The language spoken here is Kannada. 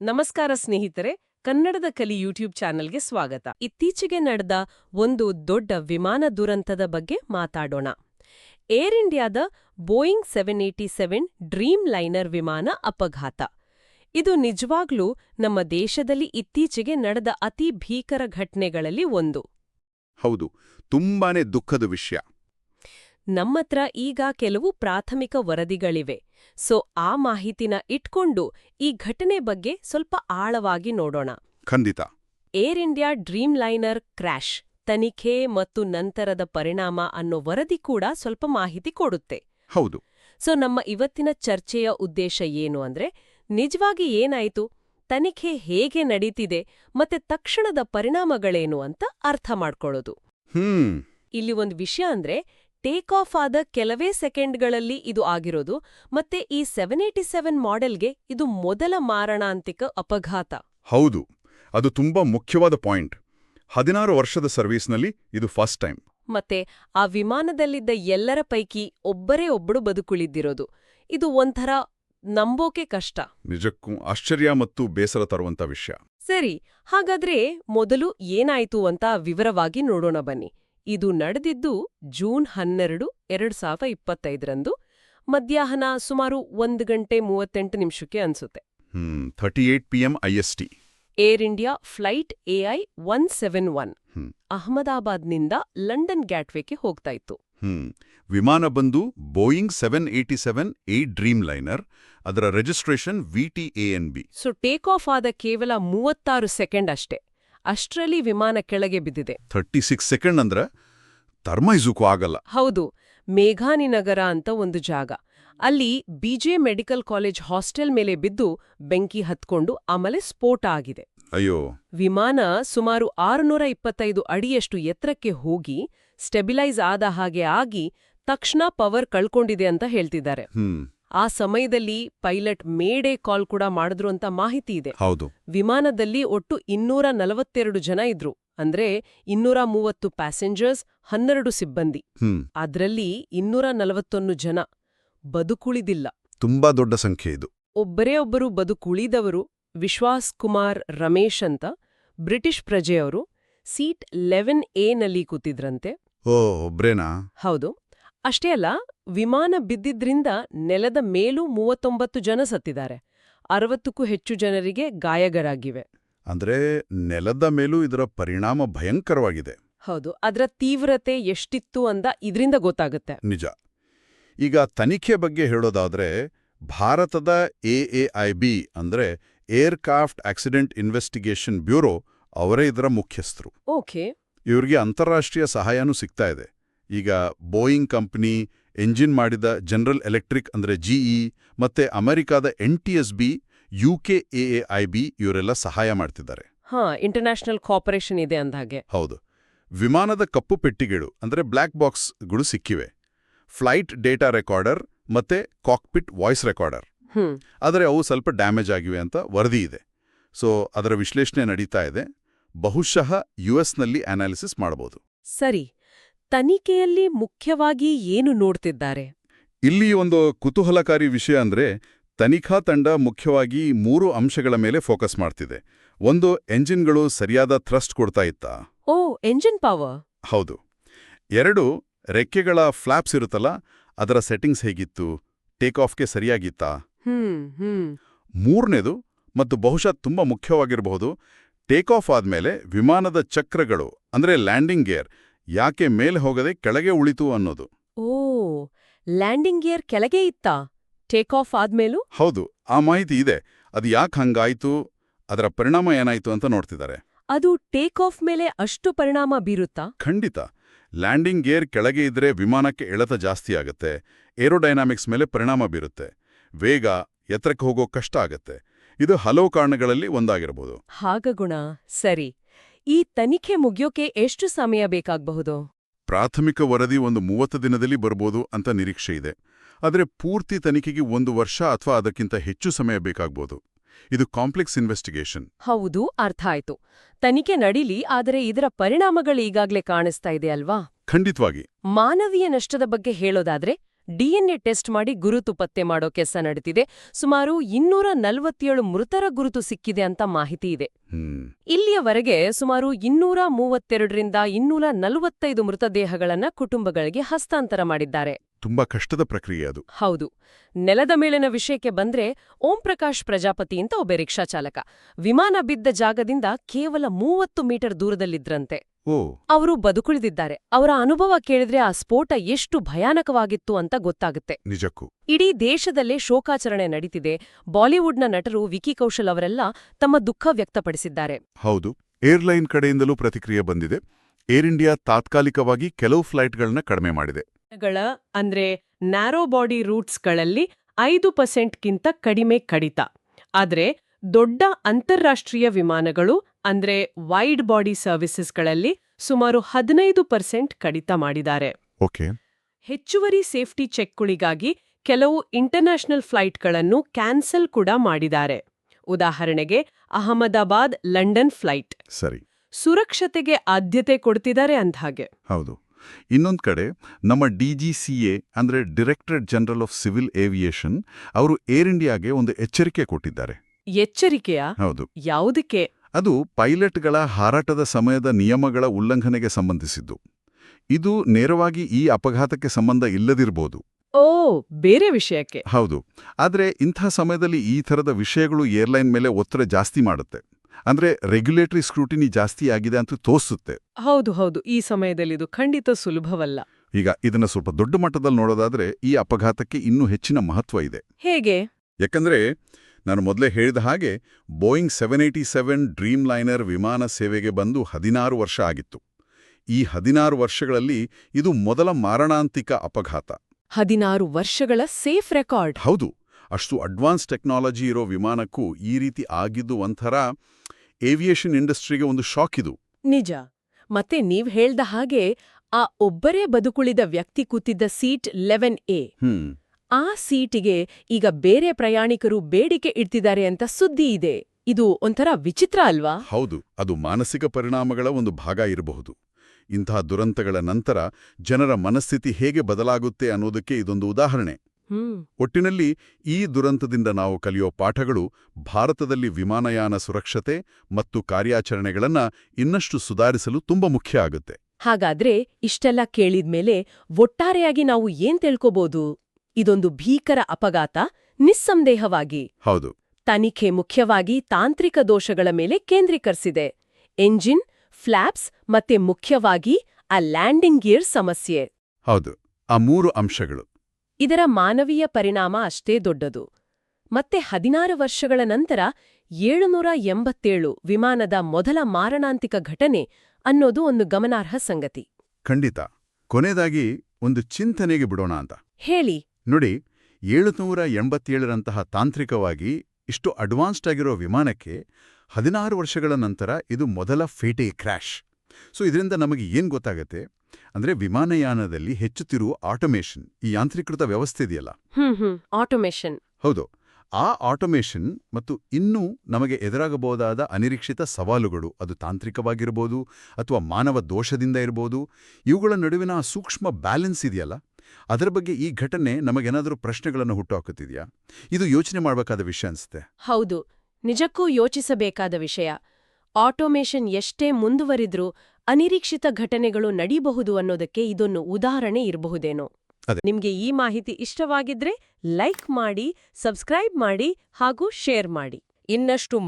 ನಮಸ್ಕಾರ ಸ್ನೇಹಿತರೆ ಕನ್ನಡದ ಕಲಿ ಯೂಟ್ಯೂಬ್ ಚಾನೆಲ್ಗೆ ಸ್ವಾಗತ. ಇತ್ತೀಚೆಗೆ ನಡೆದ ಒಂದು ದೊಡ್ಡ ವಿಮಾನ ದುರಂತದ ಬಗ್ಗೆ ಮಾತಾಡೋಣ. ಏರ್ ಇಂಡಿಯಾದ Boeing seven eighty seven Dreamliner ವಿಮಾನ ಅಪಘಾತ. ಇದು ನಿಜವಾಗ್ಲೂ ನಮ್ಮ ದೇಶದಲ್ಲಿ ಇತ್ತೀಚೆಗೆ ನಡೆದ ಅತಿ ಭೀಕರ ಘಟನೆಗಳಲ್ಲಿ ಒಂದು. ಹೌದು ತುಂಬಾನೇ ದುಃಖದ ವಿಷಯ. ನಮ್ಮತ್ರ ಈಗ ಕೆಲವು ಪ್ರಾಥಮಿಕ ವರದಿಗಳಿವೆ. ಸೊ ಆ ಮಾಹಿತಿನ ಇಟ್ಕೊಂಡು ಈ ಘಟನೆ ಬಗ್ಗೆ ಸ್ವಲ್ಪ ಆಳವಾಗಿ ನೋಡೋಣ. ಖಂಡಿತ. Air India dream liner crash ತನಿಖೆ ಮತ್ತು ನಂತರದ ಪರಿಣಾಮ ಅನ್ನೋ ವರದಿ ಕೂಡ ಸ್ವಲ್ಪ ಮಾಹಿತಿ ಕೊಡುತ್ತೆ. ಹೌದು. ಸೊ ನಮ್ಮ ಇವತ್ತಿನ ಚರ್ಚೆಯ ಉದ್ದೇಶ ಏನು ಅಂದ್ರೆ ನಿಜವಾಗಿ ಏನಾಯಿತು? ತನಿಖೆ ಹೇಗೆ ನಡೀತಿದೆ? ಮತ್ತೆ ತಕ್ಷಣದ ಪರಿಣಾಮಗಳೇನು ಅಂತ ಅರ್ಥ ಮಾಡ್ಕೊಳ್ಳೋದು. ಹ್ಮ್. ಇಲ್ಲಿ ಒಂದು ವಿಷಯ ಅಂದ್ರೆ ಟೇಕ್ ಆಫ್ ಆದ ಕೆಲವೇ ಸೆಕೆಂಡ್ಗಳಲ್ಲಿ ಇದು ಆಗಿರೋದು ಮತ್ತೆ ಈ ಸೆವೆನ್ ಏಟಿ ಸೆವೆನ್ ಮಾಡೆಲ್ಗೆ ಇದು ಮೊದಲ ಮಾರಣಾಂತಿಕ ಅಪಘಾತ. ಹೌದು ಅದು ತುಂಬಾ ಮುಖ್ಯವಾದ ಪಾಯಿಂಟ್. ಹದಿನಾರು ವರ್ಷದ ಸರ್ವಿಸ್ನಲ್ಲಿ ಇದು ಫಸ್ಟ್ ಟೈಮ್. ಮತ್ತೆ ಆ ವಿಮಾನದಲ್ಲಿದ್ದ ಎಲ್ಲರ ಪೈಕಿ ಒಬ್ಬರೇ ಒಬ್ಬಳು ಬದುಕುಳಿದ್ದಿರೋದು ಇದು ಒಂಥರ ನಂಬೋಕೆ ಕಷ್ಟ. ನಿಜಕ್ಕೂ ಆಶ್ಚರ್ಯ ಮತ್ತು ಬೇಸರ ತರುವಂತ ವಿಷಯ. ಸರಿ ಹಾಗಾದ್ರೆ ಮೊದಲು ಏನಾಯ್ತು ಅಂತ ವಿವರವಾಗಿ ನೋಡೋಣ ಬನ್ನಿ. ಇದು ನಡೆದಿದ್ದು ಜೂನ್ ಹನ್ನೆರಡು ಎರಡು ಸಾವಿರದ ಇಪ್ಪತ್ತೈದರಂದು. ಮಧ್ಯಾಹ್ನ ಸುಮಾರು ಒಂದು ಗಂಟೆ ಮೂವತ್ತೆಂಟು ನಿಮಿಷಕ್ಕೆ ಅನ್ಸುತ್ತೆ. Thirty eight P M Air India flight AI one seven one. Hmm. ಅಹಮದಾಬಾದ್ನಿಂದ London ಗ್ಯಾಟ್ವೇಗೆ ಹೋಗ್ತಾ ಇತ್ತು. ವಿಮಾನ ಬಂದು Boeing seven eighty seven A Dreamliner ಅದರ registration V T A N B. So take off ಆದ ಕೇವಲ ಮೂವತ್ತಾರು ಸೆಕೆಂಡ್ ಅಷ್ಟೇ. ಅಷ್ಟ್ರಲ್ಲಿ ವಿಮಾನ ಕೆಳಗೆ ಬಿದ್ದಿದೆ. ಥರ್ಟಿ ಸಿಕ್ಸ್ ಸೆಕೆಂಡ್ ಅಂದ್ರೆ ತರ್ಮೈಸೂಕು ಆಗಲ್ಲ. ಹೌದು ಮೇಘಾನಿನಗರ ಅಂತ ಒಂದು ಜಾಗ. ಅಲ್ಲಿ ಬಿಜೆ ಮೆಡಿಕಲ್ ಕಾಲೇಜ್ ಹಾಸ್ಟೆಲ್ ಮೇಲೆ ಬಿದ್ದು ಬೆಂಕಿ ಹತ್ಕೊಂಡು ಆಮೇಲೆ ಸ್ಫೋಟ ಆಗಿದೆ. ಅಯ್ಯೋ. ವಿಮಾನ ಸುಮಾರು ಆರುನೂರ ಇಪ್ಪತ್ತೈದು ಅಡಿಯಷ್ಟು ಎತ್ತರಕ್ಕೆ ಹೋಗಿ ಸ್ಟೆಬಿಲೈಸ್ ಆದ ಹಾಗೆ ಆಗಿ ತಕ್ಷಣ ಪವರ್ ಕಳ್ಕೊಂಡಿದೆ ಅಂತ ಹೇಳ್ತಿದ್ದಾರೆ. ಹ್ಮ್. ಆ ಸಮಯದಲ್ಲಿ ಪೈಲಟ್ ಮೇಡೇ ಕಾಲ್ ಕೂಡ ಮಾಡಿದ್ರು ಅಂತ ಮಾಹಿತಿ ಇದೆ. ಹೌದು. ವಿಮಾನದಲ್ಲಿ ಒಟ್ಟು ಇನ್ನೂರ ನಲವತ್ತೆರಡು ಜನ ಇದ್ರು. ಅಂದ್ರೆ ಇನ್ನೂರ ಮೂವತ್ತು ಪ್ಯಾಸೆಂಜರ್ಸ್ ಹನ್ನೆರಡು ಸಿಬ್ಬಂದಿ. ಅದರಲ್ಲಿ ಇನ್ನೂರ ನಲವತ್ತೊಂದು ಜನ ಬದುಕುಳಿದಿಲ್ಲ. ತುಂಬಾ ದೊಡ್ಡ ಸಂಖ್ಯೆ ಇದು. ಒಬ್ಬರೇ ಒಬ್ಬರು ಬದುಕುಳಿದವರು ವಿಶ್ವಾಸ್ ಕುಮಾರ್ ರಮೇಶ್ ಅಂತ ಬ್ರಿಟಿಷ್ ಪ್ರಜೆಯವರು ಸೀಟ್ ಲೆವೆನ್ ಎ ನಲ್ಲಿ ಕೂತಿದ್ರಂತೆ. ಓ ಒಬ್ರೇನಾ? ಹೌದು. ಅಷ್ಟೇ ಅಲ್ಲ ವಿಮಾನ ಬಿದ್ದಿದ್ರಿಂದ ನೆಲದ ಮೇಲೂ ಮೂವತ್ತೊಂಬತ್ತು ಜನ ಸತ್ತಿದ್ದಾರೆ. ಅರವತ್ತಕ್ಕೂ ಹೆಚ್ಚು ಜನರಿಗೆ ಗಾಯಗಳಾಗಿವೆ ಅಂದ್ರೆ ನೆಲದ ಮೇಲೂ ಇದರ ಪರಿಣಾಮ ಭಯಂಕರವಾಗಿದೆ. ಹೌದು ಅದರ ತೀವ್ರತೆ ಎಷ್ಟಿತ್ತು ಅಂತ ಇದರಿಂದ ಗೊತ್ತಾಗುತ್ತೆ. ನಿಜ. ಈಗ ತನಿಖೆ ಬಗ್ಗೆ ಹೇಳೋದಾದ್ರೆ ಭಾರತದ ಎಎಐಬಿ ಅಂದ್ರೆ ಏರ್ಕ್ರಾಫ್ಟ್ ಆಕ್ಸಿಡೆಂಟ್ ಇನ್ವೆಸ್ಟಿಗೇಷನ್ ಬ್ಯೂರೋ ಅವರೇ ಇದರ ಮುಖ್ಯಸ್ಥರು. ಓಕೆ. ಇವರಿಗೆ ಅಂತಾರಾಷ್ಟ್ರೀಯ ಸಹಾಯನೂ ಸಿಗ್ತಾ ಇದೆ. ಈಗ ಬೋಯಿಂಗ್ ಕಂಪನಿ ಎಂಜಿನ್ ಮಾಡಿದ ಜನರಲ್ ಎಲೆಕ್ಟ್ರಿಕ್ ಅಂದ್ರೆ ಜಿಇ ಮತ್ತೆ ಅಮೆರಿಕಾದ N T S B U K A A I B ಇವರೆಲ್ಲ ಸಹಾಯ ಮಾಡ್ತಿದ್ದಾರೆ. ಹಾ ಇಂಟರ್ನ್ಯಾಷನಲ್ ಕಾಪರೇಷನ್ ಇದೆ ಅಂದಾಗೆ ಹೌದು. ವಿಮಾನದ ಕಪ್ಪು ಪೆಟ್ಟಿಗೆಗಳು ಅಂದ್ರೆ ಬ್ಲ್ಯಾಕ್ ಬಾಕ್ಸ್ಗಳು ಸಿಕ್ಕಿವೆ. ಫ್ಲೈಟ್ ಡೇಟಾ ರೆಕಾರ್ಡರ್ ಮತ್ತೆ ಕಾಕ್ಪಿಟ್ ವಾಯ್ಸ್ ರೆಕಾರ್ಡರ್ ಆದರೆ ಅವು ಸ್ವಲ್ಪ ಡ್ಯಾಮೇಜ್ ಆಗಿವೆ ಅಂತ ವರದಿ ಇದೆ. ಸೊ ಅದರ ವಿಶ್ಲೇಷಣೆ ನಡೀತಾ ಇದೆ. ಬಹುಶಃ ಯುಎಸ್ನಲ್ಲಿ ಅನಾಲಿಸಿಸ್ ಮಾಡಬಹುದು ಸರಿ. ತನಿಖೆಯಲ್ಲಿ ಮುಖ್ಯವಾಗಿ ಏನು ನೋಡ್ತಿದ್ದಾರೆ? ಇಲ್ಲಿ ಒಂದು ಕುತೂಹಲಕಾರಿ ವಿಷಯ ಅಂದ್ರೆ ತನಿಖಾ ತಂಡ ಮುಖ್ಯವಾಗಿ ಮೂರು ಅಂಶಗಳ ಮೇಲೆ ಫೋಕಸ್ ಮಾಡ್ತಿದೆ. ಒಂದು ಎಂಜಿನ್ಗಳು ಸರಿಯಾದ ಥ್ರಸ್ಟ್ ಕೊಡ್ತಾ ಇತ್ತಾ. ಓ ಎಂಜಿನ್ ಪವರ್. ಹೌದು. ಎರಡು ರೆಕ್ಕೆಗಳ ಫ್ಲಾಪ್ಸ್ ಇರುತ್ತಲ್ಲ ಅದರ ಸೆಟ್ಟಿಂಗ್ಸ್ ಹೇಗಿತ್ತು? ಟೇಕ್ ಆಫ್ಗೆ ಸರಿಯಾಗಿತ್ತಾ? ಮೂರನೇದು ಮತ್ತು ಬಹುಶಃ ತುಂಬಾ ಮುಖ್ಯವಾಗಿರಬಹುದು ಟೇಕ್ ಆಫ್ ಆದ್ಮೇಲೆ ವಿಮಾನದ ಚಕ್ರಗಳು ಅಂದ್ರೆ ಲ್ಯಾಂಡಿಂಗ್ ಗೇರ್ ಯಾಕೆ ಮೇಲೆ ಹೋಗದೆ ಕೆಳಗೆ ಉಳಿತು ಅನ್ನೋದು. ಓ ಲ್ಯಾಂಡಿಂಗ್ ಗಿಯರ್ ಕೆಳಗೆ ಇತ್ತಾ? ಟೇಕ್ ಆಫ್ ಆದ್ಮೇಲೂ? ಹೌದು ಆ ಮಾಹಿತಿ ಇದೆ. ಅದು ಯಾಕೆ ಹಂಗಾಯ್ತು? ಅದರ ಪರಿಣಾಮ ಏನಾಯ್ತು ಅಂತ ನೋಡ್ತಿದ್ದಾರೆ. ಅದು ಟೇಕ್ ಆಫ್ ಮೇಲೆ ಅಷ್ಟು ಪರಿಣಾಮ ಬೀರುತ್ತಾ? ಖಂಡಿತ. ಲ್ಯಾಂಡಿಂಗ್ ಗೇರ್ ಕೆಳಗೆ ಇದ್ರೆ ವಿಮಾನಕ್ಕೆ ಎಳೆತ ಜಾಸ್ತಿ ಆಗುತ್ತೆ. ಏರೋಡೈನಾಮಿಕ್ಸ್ ಮೇಲೆ ಪರಿಣಾಮ ಬೀರುತ್ತೆ. ವೇಗ ಎತ್ತರಕ್ಕೆ ಹೋಗೋ ಕಷ್ಟ ಆಗತ್ತೆ. ಇದು ಹಲವು ಕಾರಣಗಳಲ್ಲಿ ಒಂದಾಗಿರಬಹುದು ಹಾಗಗುಣ. ಸರಿ. ಈ ತನಿಖೆ ಮುಗಿಯೋಕೆ ಎಷ್ಟು ಸಮಯ ಬೇಕಾಗಬಹುದು? ಪ್ರಾಥಮಿಕ ವರದಿ ಒಂದು ಮೂವತ್ತು ದಿನದಲ್ಲಿ ಬರ್ಬೋದು ಅಂತ ನಿರೀಕ್ಷೆ ಇದೆ. ಆದರೆ ಪೂರ್ತಿ ತನಿಖೆಗೆ ಒಂದು ವರ್ಷ ಅಥವಾ ಅದಕ್ಕಿಂತ ಹೆಚ್ಚು ಸಮಯ ಬೇಕಾಗ್ಬೋದು. ಇದು ಕಾಂಪ್ಲೆಕ್ಸ್ ಇನ್ವೆಸ್ಟಿಗೇಷನ್. ಹೌದು ಅರ್ಥ ಆಯ್ತು. ತನಿಖೆ ನಡೀಲಿ ಆದರೆ ಇದರ ಪರಿಣಾಮಗಳು ಈಗಾಗ್ಲೇ ಕಾಣಿಸ್ತಾ ಇದೆ ಅಲ್ವಾ? ಖಂಡಿತವಾಗಿ. ಮಾನವೀಯ ನಷ್ಟದ ಬಗ್ಗೆ ಹೇಳೋದಾದ್ರೆ ಡಿಎನ್ಎ ಟೆಸ್ಟ್ ಮಾಡಿ ಗುರುತು ಪತ್ತೆ ಮಾಡೋ ಕೆಲಸ ನಡೀತಿದೆ. ಸುಮಾರು ಇನ್ನೂರ ನಲವತ್ತೇಳು ಮೃತರ ಗುರುತು ಸಿಕ್ಕಿದೆ ಅಂತ ಮಾಹಿತಿ ಇದೆ. ಇಲ್ಲಿಯವರೆಗೆ ಸುಮಾರು ಇನ್ನೂರ ಮೂವತ್ತೆರಡರಿಂದ ಇನ್ನೂರ ನಲವತ್ತೈದು ಮೃತದೇಹಗಳನ್ನ ಕುಟುಂಬಗಳಿಗೆ ಹಸ್ತಾಂತರ ಮಾಡಿದ್ದಾರೆ. ತುಂಬಾ ಕಷ್ಟದ ಪ್ರಕ್ರಿಯೆ ಅದು. ಹೌದು. ನೆಲದ ಮೇಲಿನ ವಿಷಯಕ್ಕೆ ಬಂದ್ರೆ ಓಂ ಪ್ರಕಾಶ್ ಪ್ರಜಾಪತಿ ಅಂತ ಒಬ್ಬ ರಿಕ್ಷಾ ಚಾಲಕ. ವಿಮಾನ ಬಿದ್ದ ಜಾಗದಿಂದ ಕೇವಲ ಮೂವತ್ತು ಮೀಟರ್ ದೂರದಲ್ಲಿದ್ರಂತೆ. ಅವರು ಬದುಕುಳಿದಿದ್ದಾರೆ. ಅವರ ಅನುಭವ ಕೇಳಿದ್ರೆ ಆ ಸ್ಫೋಟ ಎಷ್ಟು ಭಯಾನಕವಾಗಿತ್ತು ಅಂತ ಗೊತ್ತಾಗುತ್ತೆ. ನಿಜಕ್ಕೂ. ಇಡೀ ದೇಶದಲ್ಲೇ ಶೋಕಾಚರಣೆ ನಡೀತಿದೆ. ಬಾಲಿವುಡ್ನ ನಟರು ವಿಕಿ ಕೌಶಲ್ ಅವರೆಲ್ಲ ತಮ್ಮ ದುಃಖ ವ್ಯಕ್ತಪಡಿಸಿದ್ದಾರೆ. ಹೌದು. ಏರ್ಲೈನ್ ಕಡೆಯಿಂದಲೂ ಪ್ರತಿಕ್ರಿಯೆ ಬಂದಿದೆ. ಏರ್ ಇಂಡಿಯಾ ತಾತ್ಕಾಲಿಕವಾಗಿ ಕೆಲವು ಫ್ಲೈಟ್ಗಳನ್ನ ಕಡಿಮೆ ಮಾಡಿದೆ. ಅಂದ್ರೆ ನ್ಯಾರೋ ಬಾಡಿ ರೂಟ್ಸ್ಗಳಲ್ಲಿ ಐದು ಪರ್ಸೆಂಟ್ಗಿಂತ ಕಡಿಮೆ ಕಡಿತ. ಆದ್ರೆ ದೊಡ್ಡ ಅಂತಾರಾಷ್ಟ್ರೀಯ ವಿಮಾನಗಳು ಅಂದ್ರೆ ವೈಡ್ ಬಾಡಿ ಸರ್ವಿಸಸ್ಗಳಲ್ಲಿ ಸುಮಾರು ಹದಿನೈದು ಪರ್ಸೆಂಟ್ ಕಡಿತ ಮಾಡಿದ್ದಾರೆ. ಓಕೆ. ಹೆಚ್ಚುವರಿ ಸೇಫ್ಟಿ ಚೆಕ್ಗಳಿಗಾಗಿ ಕೆಲವು ಇಂಟರ್ನ್ಯಾಷನಲ್ ಫ್ಲೈಟ್ಗಳನ್ನು ಕ್ಯಾನ್ಸಲ್ ಕೂಡ ಮಾಡಿದ್ದಾರೆ. ಉದಾಹರಣೆಗೆ ಅಹಮದಾಬಾದ್ ಲಂಡನ್ ಫ್ಲೈಟ್ ಸರಿ. ಸುರಕ್ಷತೆಗೆ ಆದ್ಯತೆ ಕೊಡ್ತಿದ್ದಾರೆ ಅಂದ್ಹಾಗೆ ಹೌದು. ಇನ್ನೊಂದ್ ಕಡೆ ನಮ್ಮ ಡಿಜಿಸಿಎ ಅಂದ್ರೆ Directorate General of Civil Aviation ಅವರು ಏರ್ ಇಂಡಿಯಾಗೆ ಒಂದು ಎಚ್ಚರಿಕೆ ಕೊಟ್ಟಿದ್ದಾರೆ. ಎಚ್ಚರಿಕೆಯ ಹೌದು. ಯಾವುದಕ್ಕೆ? ಅದು ಪೈಲಟ್ಗಳ ಹಾರಾಟದ ಸಮಯದ ನಿಯಮಗಳ ಉಲ್ಲಂಘನೆಗೆ ಸಂಬಂಧಿಸಿದ್ದು. ಇದು ನೇರವಾಗಿ ಈ ಅಪಘಾತಕ್ಕೆ ಸಂಬಂಧ ಇಲ್ಲದಿರಬಹುದು ಓ ಬೇರೆ ವಿಷಯಕ್ಕೆ. ಹೌದು. ಆದರೆ ಇಂಥ ಸಮಯದಲ್ಲಿ ಈ ಥರದ ವಿಷಯಗಳು ಏರ್ಲೈನ್ ಮೇಲೆ ಒತ್ತಡ ಜಾಸ್ತಿ ಮಾಡುತ್ತೆ. ಅಂದ್ರೆ ರೆಗ್ಯುಲೇಟರಿ ಸ್ಕ್ರೂಟಿನಿ ಜಾಸ್ತಿ ಆಗಿದೆ ಅಂತ ತೋರಿಸುತ್ತೆ. ಹೌದು ಹೌದು. ಈ ಸಮಯದಲ್ಲಿ ಇದು ಖಂಡಿತ ಸುಲಭವಲ್ಲ. ಈಗ ಇದನ್ನ ಸ್ವಲ್ಪ ದೊಡ್ಡ ಮಟ್ಟದಲ್ಲಿ ನೋಡೋದಾದ್ರೆ ಈ ಅಪಘಾತಕ್ಕೆ ಇನ್ನೂ ಹೆಚ್ಚಿನ ಮಹತ್ವ ಇದೆ. ಹೇಗೆ? ಯಾಕಂದ್ರೆ ನಾನು ಮೊದಲೇ ಹೇಳಿದ ಹಾಗೆ Boeing seven eighty seven Dreamliner ವಿಮಾನ ಸೇವೆಗೆ ಬಂದು ಹದಿನಾರು ವರ್ಷ ಆಗಿತ್ತು. ಈ ಹದಿನಾರು ವರ್ಷಗಳಲ್ಲಿ ಇದು ಮೊದಲ ಮಾರಣಾಂತಿಕ ಅಪಘಾತ. ಹದಿನಾರು ವರ್ಷಗಳ ಸೇಫ್ ರೆಕಾರ್ಡ್. ಹೌದು ಅಷ್ಟು ಅಡ್ವಾನ್ಸ್ ಟೆಕ್ನಾಲಜಿ ಇರೋ ವಿಮಾನಕ್ಕೂ ಈ ರೀತಿ ಆಗಿದ್ದು ಒಂಥರ ಏವಿಯೇಷನ್ ಇಂಡಸ್ಟ್ರಿಗೆ ಒಂದು ಶಾಕ್ ಇದು. ನಿಜ. ಮತ್ತೆ ನೀವ್ ಹೇಳ್ದ ಹಾಗೆ ಆ ಒಬ್ಬರೇ ಬದುಕುಳಿದ ವ್ಯಕ್ತಿ ಕೂತಿದ್ದ ಸೀಟ್ ಲೆವೆನ್ ಎ. ಹ್ಮ್. ಆ ಸೀಟಿಗೆ ಈಗ ಬೇರೆ ಪ್ರಯಾಣಿಕರು ಬೇಡಿಕೆ ಇಡ್ತಿದ್ದಾರೆ ಅಂತ ಸುದ್ದಿ ಇದೆ. ಇದು ಒಂಥರ ವಿಚಿತ್ರ ಅಲ್ವಾ? ಹೌದು ಅದು ಮಾನಸಿಕ ಪರಿಣಾಮಗಳ ಒಂದು ಭಾಗ ಇರಬಹುದು. ಇಂತಹ ದುರಂತಗಳ ನಂತರ ಜನರ ಮನಸ್ಥಿತಿ ಹೇಗೆ ಬದಲಾಗುತ್ತೆ ಅನ್ನೋದಕ್ಕೆ ಇದೊಂದು ಉದಾಹರಣೆ. ಒಟ್ಟಿನಲ್ಲಿ ಈ ದುರಂತದಿಂದ ನಾವು ಕಲಿಯೋ ಪಾಠಗಳು ಭಾರತದಲ್ಲಿ ವಿಮಾನಯಾನ ಸುರಕ್ಷತೆ ಮತ್ತು ಕಾರ್ಯಾಚರಣೆಗಳನ್ನ ಇನ್ನಷ್ಟು ಸುಧಾರಿಸಲು ತುಂಬ ಮುಖ್ಯ ಆಗುತ್ತೆ. ಹಾಗಾದ್ರೆ ಇಷ್ಟೆಲ್ಲ ಕೇಳಿದ್ಮೇಲೆ ಒಟ್ಟಾರೆಯಾಗಿ ನಾವು ಏನ್ ತಿಳ್ಕೋಬಹುದು ಇದೊಂದು ಭೀಕರ ಅಪಘಾತ ನಿಸ್ಸಂದೇಹವಾಗಿ. ಹೌದು. ತನಿಖೆ ಮುಖ್ಯವಾಗಿ ತಾಂತ್ರಿಕ ದೋಷಗಳ ಮೇಲೆ ಕೇಂದ್ರೀಕರಿಸಿದೆ. ಎಂಜಿನ್ ಫ್ಲಾಪ್ಸ್ ಮತ್ತೆ ಮುಖ್ಯವಾಗಿ ಆ ಲ್ಯಾಂಡಿಂಗ್ ಗಿಯರ್ ಸಮಸ್ಯೆ. ಹೌದು ಆ ಮೂರು ಅಂಶಗಳು. ಇದರ ಮಾನವೀಯ ಪರಿಣಾಮ ಅಷ್ಟೇ ದೊಡ್ಡದು. ಮತ್ತೆ ಹದಿನಾರು ವರ್ಷಗಳ ನಂತರ ಏಳುನೂರ ಎಂಬತ್ತೇಳು ವಿಮಾನದ ಮೊದಲ ಮಾರಣಾಂತಿಕ ಘಟನೆ ಅನ್ನೋದು ಒಂದು ಗಮನಾರ್ಹ ಸಂಗತಿ. ಖಂಡಿತ. ಕೊನೆಯದಾಗಿ ಒಂದು ಚಿಂತನೆಗೆ ಬಿಡೋಣ ಅಂತ. ಹೇಳಿ. ನೋಡಿ ಏಳುನೂರ ಎಂಬತ್ತೇಳರಂತಹ ತಾಂತ್ರಿಕವಾಗಿ ಇಷ್ಟು ಅಡ್ವಾನ್ಸ್ಡ್ ಆಗಿರೋ ವಿಮಾನಕ್ಕೆ ಹದಿನಾರು ವರ್ಷಗಳ ನಂತರ ಇದು ಮೊದಲ ಫೇಟೆ ಕ್ರ್ಯಾಶ್. ಸೊ ಇದರಿಂದ ನಮಗೆ ಏನು ಗೊತ್ತಾಗತ್ತೆ? ಅಂದ್ರೆ ವಿಮಾನಯಾನದಲ್ಲಿ ಹೆಚ್ಚುತ್ತಿರುವ ಆಟೋಮೇಷನ್ ಈ ಯಾಂತ್ರೀಕೃತ ವ್ಯವಸ್ಥೆ ಇದೆಯಲ್ಲ? ಆಟೋಮೇಷನ್. ಹೌದು. ಆ ಆಟೋಮೇಷನ್ ಮತ್ತು ಇನ್ನೂ ನಮಗೆ ಎದುರಾಗಬಹುದಾದ ಅನಿರೀಕ್ಷಿತ ಸವಾಲುಗಳು ಅದು ತಾಂತ್ರಿಕವಾಗಿರ್ಬೋದು ಅಥವಾ ಮಾನವ ದೋಷದಿಂದ ಇರ್ಬೋದು ಇವುಗಳ ನಡುವಿನ ಆ ಸೂಕ್ಷ್ಮ ಬ್ಯಾಲೆನ್ಸ್ ಇದೆಯಲ್ಲ? ಅದರ ಬಗ್ಗೆ ಈ ಘಟನೆ ನಮಗೇನಾದರೂ ಪ್ರಶ್ನೆಗಳನ್ನು ಹುಟ್ಟುಹಾಕುತ್ತಿದೆಯಾ? ಇದು ಯೋಚನೆ ಮಾಡಬೇಕಾದ ವಿಷಯ ಅನಿಸುತ್ತೆ. ಹೌದು. ನಿಜಕ್ಕೂ ಯೋಚಿಸಬೇಕಾದ ವಿಷಯ. ಆಟೋಮೇಷನ್ ಎಷ್ಟೇ ಮುಂದುವರಿದ್ರೂ ಅನಿರೀಕ್ಷಿತ ಘಟನೆಗಳು ನಡೀಬಹುದು ಅನ್ನೋದಕ್ಕೆ ಇದೊಂದು ಉದಾಹರಣೆ ಇರಬಹುದೇನೋ. ನಿಮಗೆ ನಿಮ್ಗೆ ಈ ಮಾಹಿತಿ ಇಷ್ಟವಾಗಿದ್ರೆ ಲೈಕ್ ಮಾಡಿ ಸಬ್ಸ್ಕ್ರೈಬ್ ಮಾಡಿ ಹಾಗೂ ಶೇರ್ ಮಾಡಿ. ಇನ್ನಷ್ಟು